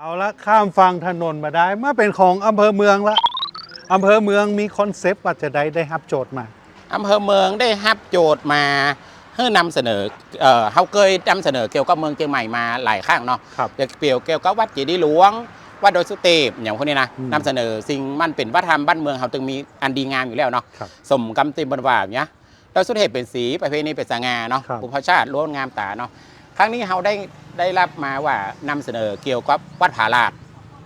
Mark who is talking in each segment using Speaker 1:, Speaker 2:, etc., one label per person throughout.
Speaker 1: เอาละข้ามฟังถนนมาได้มาเป็นของอำเภอเมืองละอำเภอเมืองมีคอนเซปต์ว่าจะได้ได้รับโจทย์มา
Speaker 2: อำเภอเมืองได้รับโจทย์มาเพื่อนำเสนอเอ่อเขาเคยนำเสนอเกี่ยวกับเมืองเชียงใหม่มาหลายครั้งเนาะ
Speaker 1: ครับ
Speaker 2: เกี่ยวเกี่ยวกับวัดเจดีย์หลวง วัดโดอยสุเทพอย่างพวกนี้นะ
Speaker 1: อืม
Speaker 2: นำเสนอสิ่งมันเป็นวัฒนธรรมบ้านเมืองเขาจึงมีอันดีงามอยู่แล้วเนาะ
Speaker 1: ครับ
Speaker 2: สมกำติบรรวาอย่างเนี้ยโดอยสุเทพเป็นสีประเพณีเป็นสง่าเนาะ
Speaker 1: ครับ
Speaker 2: บุพชาติล้วนงามตาเนาะ ครั้งนี้เขาได้ได้รับมาว่านำเสนอเกี่ยวกับวัดผาลาด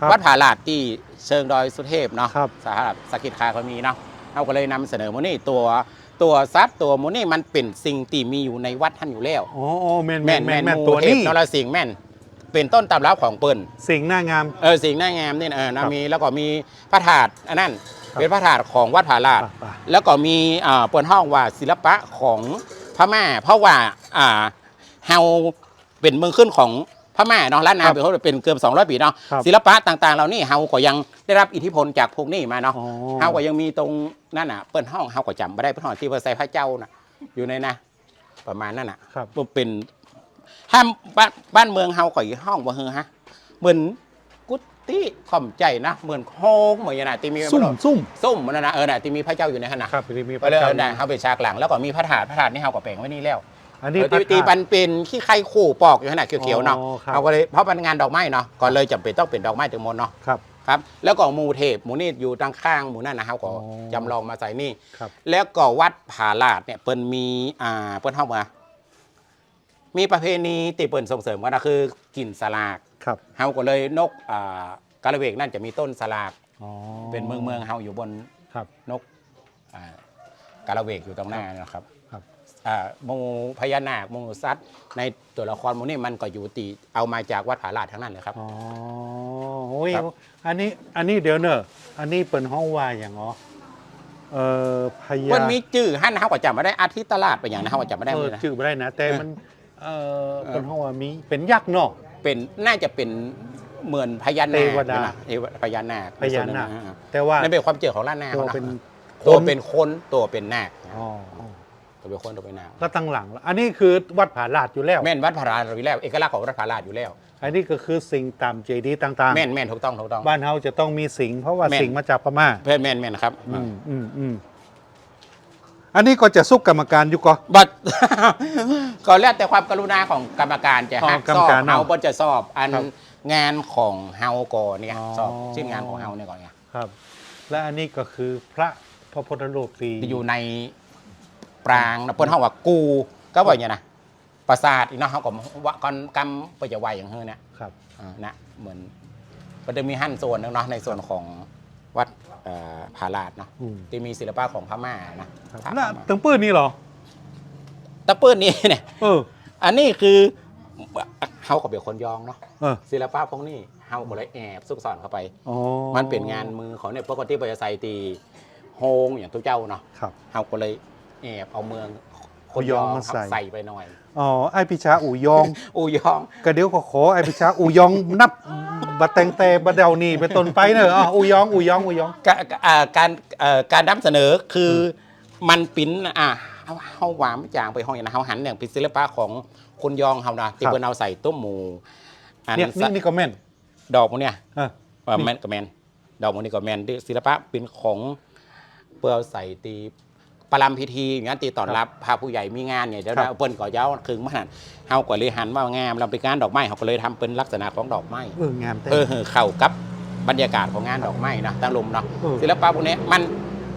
Speaker 1: ครับ
Speaker 2: วัดผาลาดที่เชิงดอยสุเทพเนาะ
Speaker 1: ครับ
Speaker 2: สหรัฐสกิจคาเขามีเนาะเราก็เลยนำเสนอโมนี่ตัวตัวซัดตัวโมนี่มันเป็นสิ่งที่มีอยู่ในวัดท่านอยู่แล้ว
Speaker 1: อ๋ออ๋อแมนแม
Speaker 2: แม่
Speaker 1: น
Speaker 2: น
Speaker 1: แม
Speaker 2: แม่
Speaker 1: น
Speaker 2: น
Speaker 1: แมน
Speaker 2: ห
Speaker 1: ตัว
Speaker 2: เทพ
Speaker 1: นี้
Speaker 2: นรสิงห์แม่น เป็นต้นตำรับของเปิ้น
Speaker 1: สิ่งหน้างาม
Speaker 2: เออสิ่งหน้างามนี่นะเออ
Speaker 1: ค
Speaker 2: นะ
Speaker 1: รับ
Speaker 2: มีแล้วก็มีพระธาตุอันนั้น
Speaker 1: ครับ
Speaker 2: เป็นพระธาตุของวัดผาลาด
Speaker 1: ป่ะป่ะ
Speaker 2: แล้วก็มีอ่าเปิดห้องว่าศิลปะของพม่า เพราะว่าอ่า เฮาเป็นเมืองขึ้นของพม่าเนาะล้านนาเป็นเขาเป็นเกือบ200 ปีเนาะ
Speaker 1: ครับ
Speaker 2: ศิลปะต่างๆเหล่านี้เฮาก็ยังได้รับอิทธิพลจากพวกนี้มาเนาะ
Speaker 1: อ๋อ
Speaker 2: เฮาก็ยังมีตรงนั่นน่ะเปิ้นห้องเฮาก็จำไม่ได้เปิ้นห้องที่ว่าใส่พระเจ้าน่ะอยู่ในนะ ประมาณนั้นน่ะ
Speaker 1: ครับ
Speaker 2: มันเป็นห้ามบ้านบ้านเมืองเฮาก็อีกห้องบ่เฮอฮะเหมือนกุฏิข่อมใจนะเหมือนโค้งเหมือนอย่างน่ะที่มี
Speaker 1: ซุ่มซุ่ม
Speaker 2: ซุ่มมันนะนะเออน่ะที่มีพระเจ้าอยู่ในขณะ
Speaker 1: ครับที่มีพ
Speaker 2: ไป
Speaker 1: ระ
Speaker 2: เลย
Speaker 1: เจ้า
Speaker 2: เออน่ะเฮาไปฉากหลังแล้วก็มีพระธาตุพระธาตุนี่เฮาก็แปลงไว้นี่แล้ว
Speaker 1: อัน
Speaker 2: เอ
Speaker 1: นี้
Speaker 2: อตีตี
Speaker 1: พระธาตุ
Speaker 2: ปันเป็นขี้ไข่คู่ปอกอยู่ขนาดเขียวๆเนาะ
Speaker 1: อ๋อครับ
Speaker 2: เอาก็เลยเพราะมันงานดอกไม้เนาะก็เลยจำเป็นต้องเป็นดอกไม้ถึงหมดเนาะ
Speaker 1: ครับ
Speaker 2: ครับแล้วก็หมูเทพหมูนี่อยู่ตั้งข้างหมูนั่นนะเขาก็
Speaker 1: อ๋อ
Speaker 2: จำลองมาใส่นี่
Speaker 1: ครับ
Speaker 2: แล้วก็วัดผาลาดเนี่ยเปิ้นมีอ่าเปิ้นเข้ามา มีประเพณีติเปิ้นส่งเสริมกันนะคือกินสลาก
Speaker 1: ครับ
Speaker 2: เฮาก็เลยนกอ่ากาละเวกนั่นจะมีต้นสลาก
Speaker 1: อ๋อ
Speaker 2: เป็นเมืองเมืองเฮาอยู่บน
Speaker 1: ครับ
Speaker 2: นกอ่ากาละเวกอยู่ตรงหน้านะครับ
Speaker 1: ครับ
Speaker 2: อ่าหมูพญานาคหมูสัตว์ในตัวละครหมูนี่มันก็อยู่ตีเอามาจากวัดผาลาดทั้งนั้นเลยครับ
Speaker 1: อ๋อโอ้ย
Speaker 2: ครับ
Speaker 1: อันนี้อันนี้เดี๋ยวเนอะอันนี้เป็นห้องว่าอย่างอ๋อเอ่อพญา
Speaker 2: มันมีจื่อหั่นเฮาก็จำไม่ได้อาทิตย์ตลาดไปอย่างนะเฮาก็จำไม่ได้
Speaker 1: เอ
Speaker 2: เล
Speaker 1: อย
Speaker 2: นะ
Speaker 1: ชื่อไม่ได้นะ แต่
Speaker 2: เออ
Speaker 1: มันเออ
Speaker 2: เออ
Speaker 1: เป็นห้องว่ามีเป็นยักษ์เนาะ
Speaker 2: เป็นน่าจะเป็นเหมือนพญานาค
Speaker 1: เทวดา
Speaker 2: นะเทวพญานาค
Speaker 1: พญานาค
Speaker 2: อ่
Speaker 1: แต่ว่า
Speaker 2: นั่นเป็นความเจอของล้านนา
Speaker 1: ตัว
Speaker 2: เขานะ
Speaker 1: เป็น
Speaker 2: ตัวเป็นคนตัวเป็นนาค
Speaker 1: อ๋ออ๋อ
Speaker 2: ตัวเป็นคนตัวเป็นนาค
Speaker 1: ก็ตั้งหลังแล้วอันนี้คือวัดผาลาดอยู่แล้ว
Speaker 2: แม่นวัดพระราชอยู่แล้วเอกลักษณ์ของวัดพระราชอยู่แล้ว
Speaker 1: อันนี้ก็คือสิ่งตามเจดีย์ต่าง
Speaker 2: แม่นแม่นถูกต้องถูกต้อง
Speaker 1: ๆ บ้านเฮาจะต้องมีสิงห์เพราะว่า
Speaker 2: แม่น
Speaker 1: สิงห์มาจากพม่า
Speaker 2: แม่นแม่นแม่นครับ
Speaker 1: อืมอืมอืมอันนี้ก็จะซุกกรรมการอยู่ก็
Speaker 2: บัดก็แล้วแต่ความกรุณาของกรรมการจะ
Speaker 1: อ๋อ
Speaker 2: หัก
Speaker 1: กรร
Speaker 2: ส
Speaker 1: ม
Speaker 2: อบ
Speaker 1: การเนาะ
Speaker 2: เฮาบ่จะสอบอัน
Speaker 1: ครับ
Speaker 2: งานของเฮาก่อนเนี่ย
Speaker 1: อ๋อ
Speaker 2: สอบชิ้นงานของเฮาเนี่ยก่อนเนี่ย
Speaker 1: ครับ และอันนี้ก็คือพระพระพุทธรูปที่
Speaker 2: ที่อยู่ใน ปรางนะเปิ้นเฮาว่ากูก็ว่าอย่างนี้นะปราสาทอีกเนาะเฮาก็ว่าก่อนกำไปจะไหวอย่างเฮอเนี่ย
Speaker 1: ครับ
Speaker 2: อ่านะเหมือนมันจะมีหั่นส่วนหนึงเนาะในส่วนของวัดเอ่อผาลาดเนาะ
Speaker 1: อืม
Speaker 2: ที่มีศิลปะของพม่านะครับพระพ
Speaker 1: แล้ว
Speaker 2: ม่า
Speaker 1: ตึงปื้นนี่เหรอ
Speaker 2: ตะเปิ้นนี่เนี่ย
Speaker 1: เออ
Speaker 2: อันนี้คือเฮาก็เป็นคนยองเนาะ
Speaker 1: เออ
Speaker 2: ศิลปะพวกนี้เฮาก็เลยแอบซุกซ่อนเข้าไป
Speaker 1: อ๋อ
Speaker 2: มันเป็นงานมือของเนี่ยปกติปจะใส่ตีโฮงอย่างทุกเจ้าเนาะ
Speaker 1: ครับ
Speaker 2: เฮาก็เลย แอบเอาเมือง
Speaker 1: เอายองมาใส่
Speaker 2: ใส่ไปหน่อย
Speaker 1: อ๋อไอพิชาอู่ยอง
Speaker 2: อูยอง
Speaker 1: ก็เดี๋ยวก็ขอไอพิชาอู่ยองนับบัดแตงแต่บัดเดานี่เป็นต้นไปเนอะอ๋ออู่ยองอู่ยองอู่ยอง
Speaker 2: กะอ่าการเอ่อการนำเสนอคืออมันปิ้นอะเฮาเฮาหวานจางไปห้องอย่างนะเฮาหันอย่างเป็นศิลปะของคนยองเฮานะที่
Speaker 1: ครับ
Speaker 2: เพิ่นเอาใส่ต้มหมูอัน
Speaker 1: เนี่ยนี่นี่ก็แม่น
Speaker 2: ดอกพวกเนี้ย
Speaker 1: เออ
Speaker 2: เอ่อแมนกับแมนดอกพวกนี้ก็แมนศิลปะเป็นของเปื่อใส่ตี ประลำพิธีอย่างนั้นตีตอนรับพาผู้ใหญ่มีงานเนี่ยเดี๋ยว
Speaker 1: ครับ
Speaker 2: เราเปิ้นก็เย้าคึงมาหันเฮาก็เลยหันว่างามเราเป็นงานดอกไม้เฮาก็เลยทำเป็นลักษณะของดอกไม้
Speaker 1: เอองามแต่
Speaker 2: เพื่อให้เข้ากับบรรยากาศของงานดอกไม้นะตั้งลมเนาะ
Speaker 1: เออ
Speaker 2: ศิลปะพวกนี้มัน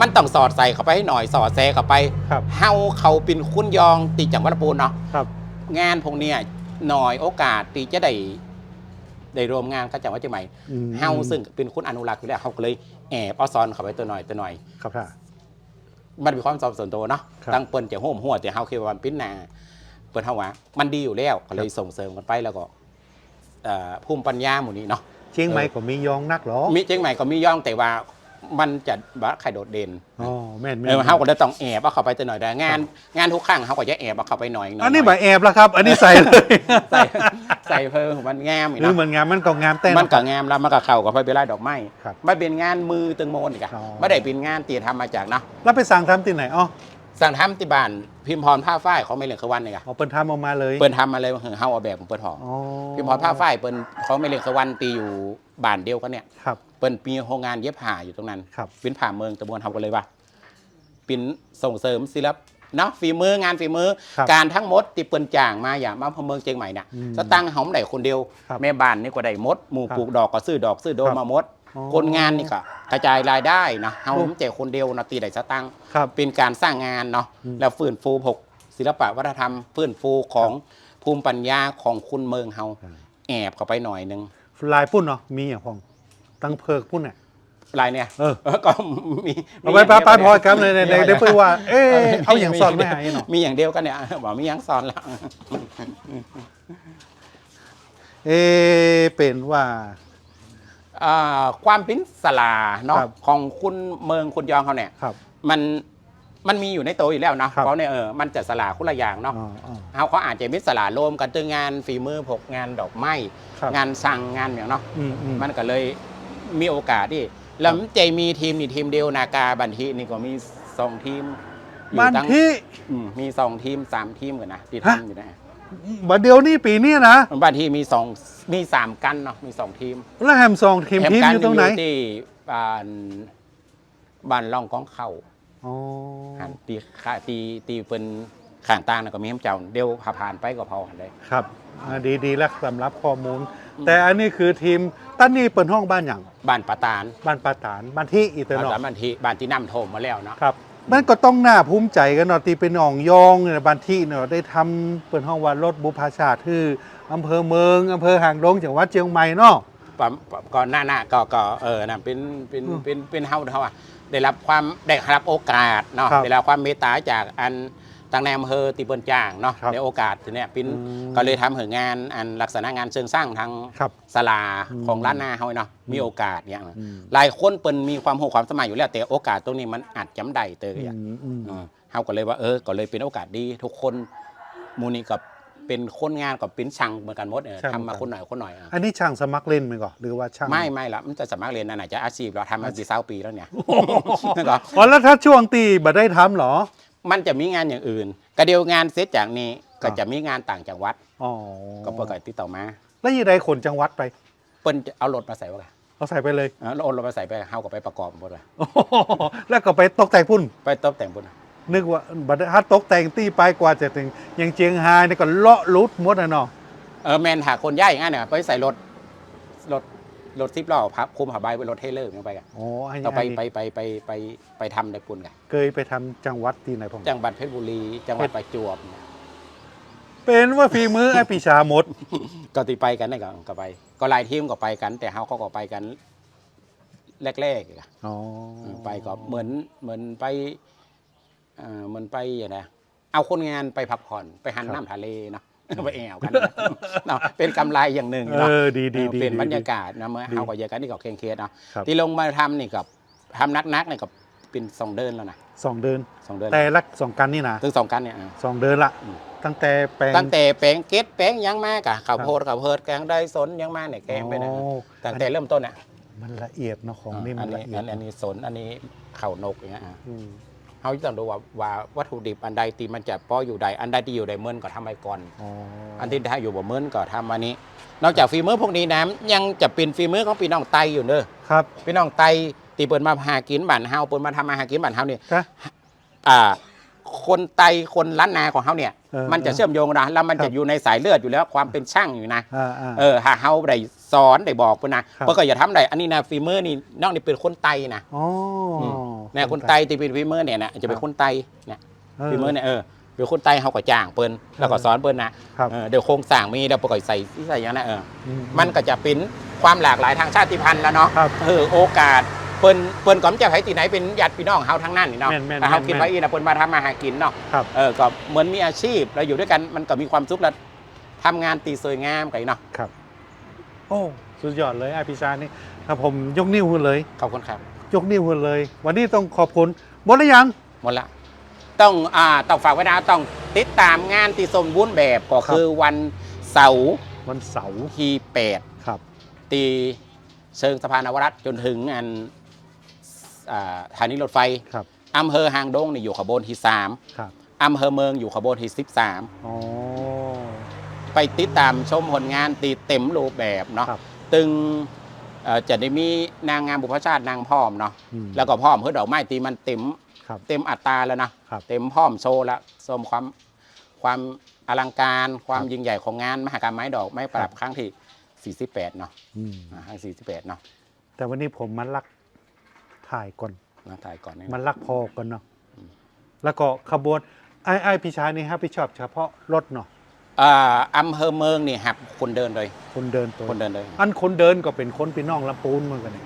Speaker 2: มันต้องสอดใส่เข้าไปให้หน่อยสอดแซเข้าไป
Speaker 1: ครับ
Speaker 2: เฮาเขาเป็นคุณยองตีจังหวัดลำพูนเนาะ
Speaker 1: ครับ
Speaker 2: งานพวกเนี้ยหน่อยโอกาสตีจะได้ได้รวมงานกับจังหวัดเชียงใหม่
Speaker 1: อืม
Speaker 2: เฮาซึ่งเป็นคุณอนุรักษ์อยู่แล้วเขาก็เลยแอบเอาซอนเข้าไปตัวหน่อยตัวหน่อย
Speaker 1: ครับ ท่า
Speaker 2: มันมีความสอบส่วนตัวเนาะ
Speaker 1: ครับ
Speaker 2: ตั้งเปิ้นจะโหมหัวแต่เฮาคิดว่ามันเป็นหนาเปิ้นเฮาว่ามันดีอยู่แล้วก็เลยส่งเสริมกันไปแล้วก็เอ่อภูมิปัญญาหมู่นี้เนาะ
Speaker 1: เชียงใหม่ก็มียองนักเหรอ
Speaker 2: มีเชียงใหม่ก็มีย่องแต่ว่า มันจะว่าใครโดดเด่น
Speaker 1: อ๋อแม่นแม่
Speaker 2: เอนอเฮาก็เลยต้องแอบเอาเข้าไปตัวหน่อยแต่งานงานทุกครั้งเฮาก็จะแอบเอาเข้าไปหน่อยหน่อย
Speaker 1: อันนี้แบบแอบแล้วครับ อันนี้ใส่เลย
Speaker 2: ใส่ใส่เพิ่มมันงามอีก
Speaker 1: หรือ
Speaker 2: เนาะ
Speaker 1: เหมือนงามมันก็งามแต่
Speaker 2: มันก็งามแล้วมันก็เข้ากับไฟเบลายดอกไม้
Speaker 1: ครับ
Speaker 2: ไม่เป็นงานมือตึงโมนอีกอะ
Speaker 1: อ๋อ
Speaker 2: ไม่ได้เป็นงานตีทำมาจากเนาะ
Speaker 1: แล้วไปสั่งทำที่ไหนอ๋อ
Speaker 2: สั่งทำที่บ้านพิมพ์พรผ้าฝ้ายของไม่เหลืองขวันเนี่ยค่ะ
Speaker 1: เอาเปิ้นทำออกมาเลย
Speaker 2: เปิ้นทำมาเลยเฮาเอาแบบของเปิ้นหอ
Speaker 1: อ๋อ
Speaker 2: พิมพ์พรผ้าฝ้ายเปิ้นของไม่เหลืองขวันตีอยู่บ้านเดียวกันเนี่ย
Speaker 1: ครับ
Speaker 2: เปิ้นมีโรงงานเย็บผ้าอยู่ตรงนั้น
Speaker 1: ครับ
Speaker 2: ปิ้นผ่าเมืองตะบนทำกันเลยว่าปิ้นส่งเสริมศิลปเนาะฝีมืองานฝีมือ
Speaker 1: ครับ
Speaker 2: การทั้งหมดที่เปิ้นจ้างมาอย่างมาพะเมืองเชียงใหม่น่ะ
Speaker 1: อืม
Speaker 2: สตังค์หอมได้คนเดียว
Speaker 1: ครับ
Speaker 2: แม่บ้านนี่ก็ได้หมดหมู่
Speaker 1: ครับ
Speaker 2: ปลูกดอกก็ซื้อดอกซื้อโดม
Speaker 1: ครับ
Speaker 2: มาหมด
Speaker 1: อ๋อ
Speaker 2: คนงานนี่ก็กระจายรายได้นะเฮา
Speaker 1: โอ้
Speaker 2: ไม่ใช่คนเดียวนะตีได้สตังค์
Speaker 1: ครับ
Speaker 2: เป็นการสร้างงานเนาะ
Speaker 1: อืม
Speaker 2: แล้วฟื้นฟูผกศิลปะวัฒนธรรม ฟื้นฟูของภูมิปัญญาของคุณเมืองเฮา
Speaker 1: ครับ
Speaker 2: แอบเข้าไปหน่อยหนึง
Speaker 1: ลายปุ้นเนาะมีอย่างพอง ตั้งเพิกปุ้นเนี่ย
Speaker 2: ลายเนี่ย
Speaker 1: เออ
Speaker 2: ก็มี
Speaker 1: เอาไป
Speaker 2: มี
Speaker 1: ไปไป
Speaker 2: ย่าง
Speaker 1: พ
Speaker 2: เดี
Speaker 1: อ
Speaker 2: ยว
Speaker 1: ครับในในในได้พูดว่า เอ๊ะเอาอย่างสอนไม่หายเนาะ
Speaker 2: มีอย่างเดียวกันเนี่ยบอกมีอย่างสอนแล้ว
Speaker 1: เอ๊ะเป็นว่า
Speaker 2: อ่าความเป็นสลาเนาะ
Speaker 1: ครับ
Speaker 2: ของคุณเมืองคุณยองเขาเนี่ย
Speaker 1: ครับ
Speaker 2: มันมันมีอยู่ในตัวอยู่แล้วเนาะ
Speaker 1: ครับ
Speaker 2: เพราะเนี่ยเออมันจะสลาคนละอย่างเนาะ
Speaker 1: อ๋ออ๋อ
Speaker 2: เขาเขาอาจจะมิตรสลารวมกันตึงงานฝีมือผกงานดอกไม้
Speaker 1: ครับ
Speaker 2: งานสั่งงานอย่างเนาะ
Speaker 1: อืมอืม
Speaker 2: มันก็เลย มีโอกาสที่แล้วมันจะมีทีมนี่ทีมเดียวนากาบันทีนี่ก็มีสองทีมอยู่
Speaker 1: บ้าน
Speaker 2: ตั้ง
Speaker 1: ที่
Speaker 2: อืมมีสองทีมสามทีมกันนะที่
Speaker 1: ฮะ
Speaker 2: ทำอยู่นะ
Speaker 1: บัดเดียวนี่ปีนี้นะ
Speaker 2: บันทีมีสองมีสามกันเนาะมีสองทีม
Speaker 1: แล้วแฮมซองทีม
Speaker 2: แถ
Speaker 1: ทีม
Speaker 2: กั
Speaker 1: อยู่ตรงไหน
Speaker 2: ที่บ้านบ้านล่องกองเข้า
Speaker 1: อ๋อ
Speaker 2: หันตีขาตีตีเป็น ข้างต่างนะก็มีแฮมเจ้าเดียวพาผ่านไปก็พอหันเลย
Speaker 1: ครับอ่าดีดีแล้วสำหรับข้อมูลแต่อันนี้คือทีมตั้นนี่เปิดห้องบ้านอย่าง
Speaker 2: บ้านปะตาน
Speaker 1: บ้านปาฐานบ้านที่อีเตอร์
Speaker 2: บ้าน
Speaker 1: นอ
Speaker 2: สามบ้านที่บ้านที่น้ำท่วมมาแล้วเนาะ
Speaker 1: ครับ มันก็ต้องน่าภูมิใจกันเนาะตีเป็นอ่องยองเนี่ยบ้านที่เนาะได้ทำเปิดห้องวันรถบุพชาติที่อำเภอเมืองอำเภอหางดงจังหวัดเชียงใหม่เนาะ
Speaker 2: ปั๊มก่อนหน้าหน้าก็ก็เออนะเป็นเป็น
Speaker 1: อืม
Speaker 2: เป็นเป็นเฮาเฮาอะได้รับความได้รับโอกาสเนาะ
Speaker 1: ครับ
Speaker 2: ได้รับความเมตตาจากอัน ทางในอำเภอติเปิลจ้างเนาะ
Speaker 1: ครับ
Speaker 2: ในโอกาสทีเนี้ยเป็น
Speaker 1: อืม
Speaker 2: ก็เลยทำเหงานอันลักษณะงานเชิงสร้างทาง
Speaker 1: ครับ
Speaker 2: ศาลา
Speaker 1: อืม
Speaker 2: ของร้านนาเฮาเนาะ
Speaker 1: อืม
Speaker 2: มีโอกาสเนี่ย
Speaker 1: อืม
Speaker 2: หลายคนเปิ้นมีความรู้ความสมัยอยู่แล้วแต่โอกาสตรงนี้มันอาจจำได้เตย
Speaker 1: อื
Speaker 2: อะ
Speaker 1: มอืม
Speaker 2: เออเฮาก็เลยว่าเออก็เลยเป็นโอกาสดี ทุกคนหมูนี่กับเป็นคนงานกับเป็นช่างเหมือนกันหมดเออทำมาคนหน่อยคนหน่อยอะ
Speaker 1: อันนี้ช่างสมัครเล่นไหมก่อนหรือว่าช่าง
Speaker 2: ไม่ไม่ละมันจะสมัครเรียนอันไหนจะอาชีพเราทำมาสี่เศร้าปีแล้วเนี่ย นั่นก็
Speaker 1: อ๋อแล้วถ้าช่วงตีบัได้ทำเหรอ
Speaker 2: มันจะมีงานอย่างอื่น กระเดียวงานเสร็จจากนี้ก็
Speaker 1: อ่า
Speaker 2: จะมีงานต่างจังหวัด
Speaker 1: อ๋อ
Speaker 2: ก็เปิดติดต่อมา
Speaker 1: แล้วยี่ใดขนจังหวัดไป
Speaker 2: เปิ้นจะเอารถมาใส่วะกัน
Speaker 1: เอาใส่ไปเลย
Speaker 2: เออแล้วเอารถมาใส่ไปเฮาก็ไปประกอบหมดเลย
Speaker 1: โอ้โหแล้วก็ไปตกแต่งพุ่น
Speaker 2: ไปตบแต่งบน
Speaker 1: นึกว่าบัดถ้าตกแต่งตีไปกว่าจะถึงยังเจียงไฮ้นี่ก็เลาะลุดหมดนะเนาะ
Speaker 2: เออแมนหาคนย่ายอย่างนั้นเนี่ยไปใส่รถรถ รถซิปล้อพับคุมผ้าใบไปรถเทเลอร์ยังไปกัน
Speaker 1: อ๋ออันนี้
Speaker 2: ต่อไป
Speaker 1: อันนี้
Speaker 2: ไปไปไปไปไปทำในปุ่นกัน
Speaker 1: เคยไปทำจังหวัดที่ไหนผม
Speaker 2: จังหวัดเพชรบุรี จังหวัดประจวบเนี่ย
Speaker 1: เป็นว่าฝีมือไอ้ปีชาหมด
Speaker 2: ก็ตีไปกันนี่ก็ก็ไป ก็หลายทีมก็ไปกัน แต่เฮาเขาก็ไปกันแรกๆอะ
Speaker 1: อ๋อ
Speaker 2: ไปก็เหมือนเหมือนไปเอ่อเหมือนไปอย่างไรเอาคนงานไปพักผ่อนไปหันน้ำทะเลเนาะ ไปแอวกันเนาะเป็นกำไรอย่างหนึ่ง
Speaker 1: เอ
Speaker 2: เนาะ
Speaker 1: อดีดี
Speaker 2: เออ
Speaker 1: ดี
Speaker 2: เป็น
Speaker 1: ดี
Speaker 2: บรรยากาศนะเมื่อ
Speaker 1: ดี
Speaker 2: เฮาก็เยอะกันนี่ก็เคร่งเครียดเนาะ
Speaker 1: ครับ
Speaker 2: ที่ลงมาทำนี่กับทำนักๆนี่ก็เป็นสองเดินแล้วนะ
Speaker 1: สองเดือน
Speaker 2: สองเดิน
Speaker 1: แต่ละสองกันนี่นะ
Speaker 2: ถึงสองกันเนี่ยอะ
Speaker 1: สองเดือนละ
Speaker 2: อืม
Speaker 1: ตั้งแต่แปลง
Speaker 2: ตั้งแต่แปลงเกตแปลงยังมากอะข้าวโพดข้าวโพดแกงได้สนยังมากเนี่ยแกงไปนะ
Speaker 1: โอ้
Speaker 2: ตั้งแต่เริ่มต้นอะ
Speaker 1: มันละเอียดเนาะของนี่
Speaker 2: อั
Speaker 1: มัน
Speaker 2: น
Speaker 1: ละ
Speaker 2: นี้
Speaker 1: เอีย
Speaker 2: อั
Speaker 1: ด
Speaker 2: นอันนี้สนอันนี้เข่านกอย่างเงี้ยอะ
Speaker 1: อืม
Speaker 2: เขาต้องดูว่าว่าวัตถุดิบอันใดตีมันจะป้ออยู่ใดอันใดที่อยู่ใดเมินก็ทำไปก่อน
Speaker 1: อ๋อ
Speaker 2: อันที่ถ้าอยู่บ่เมินก็ทำอันนี้ นอกจากฝีมือพวกนี้นะยังจะเป็นฝีมือของพี่น้องไตอยู่เนอะ
Speaker 1: ครับ
Speaker 2: พี่น้องไตตีเปิดมาหากินบ้านเฮาเปิดมาทำมาหากินบ้านเฮานี่
Speaker 1: ครับ
Speaker 2: อ่าคนไตคนล้านนาของเฮาเนี่ย
Speaker 1: เออ
Speaker 2: มันจะเชื่อมโยงนะแล้วมัน
Speaker 1: ครั
Speaker 2: จะ
Speaker 1: บ
Speaker 2: อยู่ในสายเลือดอยู่แล้วความเป็นช่างอยู่นะ
Speaker 1: อ่าอ่า
Speaker 2: เออหาเฮาได้ สอนได้บอกเพิ่นนะครับ เพิ่นก็อย่าทำได้อันนี้นะฝีมือนี่น้องนี่เป็นคนไตนะ
Speaker 1: อ๋ออ
Speaker 2: เนี่ยคนไตที่เป็นฝีมือเนี่ยนะจะเป็นคนไตเนี่ย
Speaker 1: เออ
Speaker 2: ฝีมือเนี่ยเออเป็นคนไตเฮาก็จ้างเปิ้นแล้วก็สอนเปิ้นนะครับเออเดี๋ยวโครงสร้างมีเดี๋ยวประกอบใส่ใส่อย่างนั้นนะเออ
Speaker 1: อื
Speaker 2: มันก็จะเป็นความหลากหลายทางชาติพันธุ์แล้วเนาะ
Speaker 1: ครับ
Speaker 2: เออโอกาสเปิ้นเปิ้นก็ไม่จะให้ที่ไหนเป็นญาติพี่น้องเฮาทั้งนั้นนี่เนาะ
Speaker 1: แม่นแม่น
Speaker 2: แต่เฮา
Speaker 1: แม่น
Speaker 2: คิดว่าอีนะเปิ้นมาทำมาหากินเนาะ
Speaker 1: ครับ
Speaker 2: เออก็เหมือนมีอาชีพเราอยู่ด้วยกันมันก็มีความสุขแล้วทำงานตีสวยงามกันเนาะ
Speaker 1: ครับ โอ้สุดยอดเลยไอ้ปีชานี่ถ้าผมยกนิ้วคุณเลย
Speaker 2: ขอบคุณครับ
Speaker 1: ยกนิ้วคุณเลย วันนี้ต้องขอบคุณหมดหรือยัง
Speaker 2: หมดละ ต้องอ่าต้องฝากไว้นะต้องติดตามงานที่สมบูรณ์แบบก็
Speaker 1: ครับ
Speaker 2: คือวันเสาร์
Speaker 1: วันเสาร์
Speaker 2: ที่แปด
Speaker 1: ครับ
Speaker 2: ตีเชิงสะพานนวรัตน์จนถึงอันอ่าสถานีรถไฟ
Speaker 1: ครับ
Speaker 2: อำเภอหางดงนี่อยู่ขบวนที่สาม
Speaker 1: ครับ
Speaker 2: อำเภอเมืองอยู่ขบวนที่สิบสาม
Speaker 1: อ๋อ
Speaker 2: ไปติดตามชมผลงานตีเต็มรูปแบบเนาะ
Speaker 1: ครับ
Speaker 2: ตึงเอ่อจะได้มีนางงามบุพชาตินางพร้อมเนาะ
Speaker 1: อืม
Speaker 2: แล้วก็พร้อมเพื่อดอกไม้ตีมันเต็ม
Speaker 1: ครับ
Speaker 2: เต็มอัตราแล้วนะครับ เต็มพร้อมโชว์แล้วชมความความอลังการความ
Speaker 1: ครับ
Speaker 2: ยิ่งใหญ่ของงานมหกรรมไม้ดอกไม้ประดับ
Speaker 1: ครับ
Speaker 2: ครั้งที่ 48เนาะ
Speaker 1: อืม
Speaker 2: อ่าครั้ง48เนาะ
Speaker 1: แต่วันนี้ผมมันลักถ่ายก่อน
Speaker 2: มาถ่ายก่อนนี่
Speaker 1: มันลักพอก่อนเนาะแล้วก็ขบวนไอ้ไอ้พี่ชายนี่ครับพี่ชอบเฉพาะรถเนาะ
Speaker 2: อ่าอำเภอเมืองนี่หับคนเดินเลย
Speaker 1: คนเดินตัว
Speaker 2: คนเดินเลย
Speaker 1: อันคนเดินก็เป็นคนพี่น้องลำปูนเหมือนกันนี่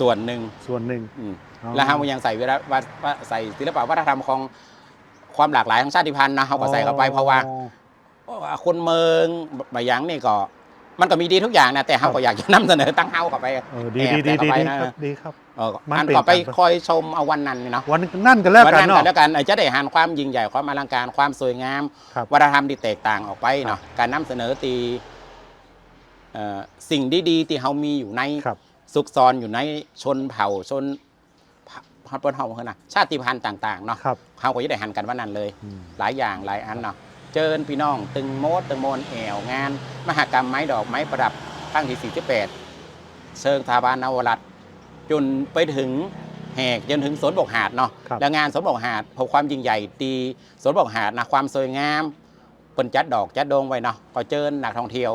Speaker 2: ส่วนหนึ่ง
Speaker 1: ส่วนหนึ่ง
Speaker 2: อืม
Speaker 1: อ๋อ
Speaker 2: แล้วเรายังใส่เวลาว่าว่าใส่ศิลปะวัฒนธรรมของความหลากหลายของชาติพันธุ์นะเขาก็ใส่เข้าไปเพราะว่า
Speaker 1: อ๋อ
Speaker 2: คนเมืองบางอย่างนี่ก็ มันก็มีดีทุกอย่างนะแต่เขาก็อยากจะนำเสนอตั้งเฮาเข้าไป
Speaker 1: เออดี
Speaker 2: แอบ
Speaker 1: ดีดี
Speaker 2: แต่
Speaker 1: ดี
Speaker 2: เข้าไป
Speaker 1: ดี
Speaker 2: นะครับ
Speaker 1: ดีครับ
Speaker 2: เออ
Speaker 1: มัน
Speaker 2: อัน
Speaker 1: เป็น
Speaker 2: ก็ไป
Speaker 1: การ
Speaker 2: คอยชมเอาวันนั้นนี่เนาะ
Speaker 1: วันนั่นกันแล้ว
Speaker 2: วัน
Speaker 1: กัน
Speaker 2: นั้น
Speaker 1: เนาะ
Speaker 2: กันแล้วกันเออจะได้หันความยิ่งใหญ่ความอลังการความสวยงาม
Speaker 1: ครับ
Speaker 2: วัฒนธรรมที่แตกต่างออกไปเนาะการนำเสนอตีเอ่อสิ่งดีๆที่เขามีอยู่ใน
Speaker 1: ครับ
Speaker 2: ซุกซ่อนอยู่ในชนเผ่าชนพันธุ์เผ่าเขานะชาติพันธุ์ต่างๆเนาะ
Speaker 1: ครับ
Speaker 2: เขาก็จะได้หันกันวันนั้นเลย
Speaker 1: อืม
Speaker 2: หลายอย่างหลายอันเนาะ เจิญพี่น้อง ตึงโมดตึงโมนแอวงาน มหกรรมไม้ดอกไม้ประดับครั้งที่ 48 เชิงทาบานนวรัตน์ จนไปถึงแหกจนถึงสวนบกหาดเนาะ
Speaker 1: ครับ
Speaker 2: แล้วงานสวนบกหาดพบความยิ่งใหญ่ตีสวนบกหาดนะความสวยงามเปิ้นจัดดอกจัดดงไว้เนาะก็เจิญนักท่องเที่ยว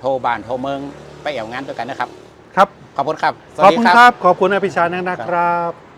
Speaker 2: โทรบ้านโทรเมืองไปแอวงานด้วยกันนะครับ
Speaker 1: ครับ
Speaker 2: ขอบคุณครับ ส
Speaker 1: ขอบ
Speaker 2: วัสดี
Speaker 1: คุณ
Speaker 2: ครับ
Speaker 1: ครับ ขอบคุณอภิชานะนะครับ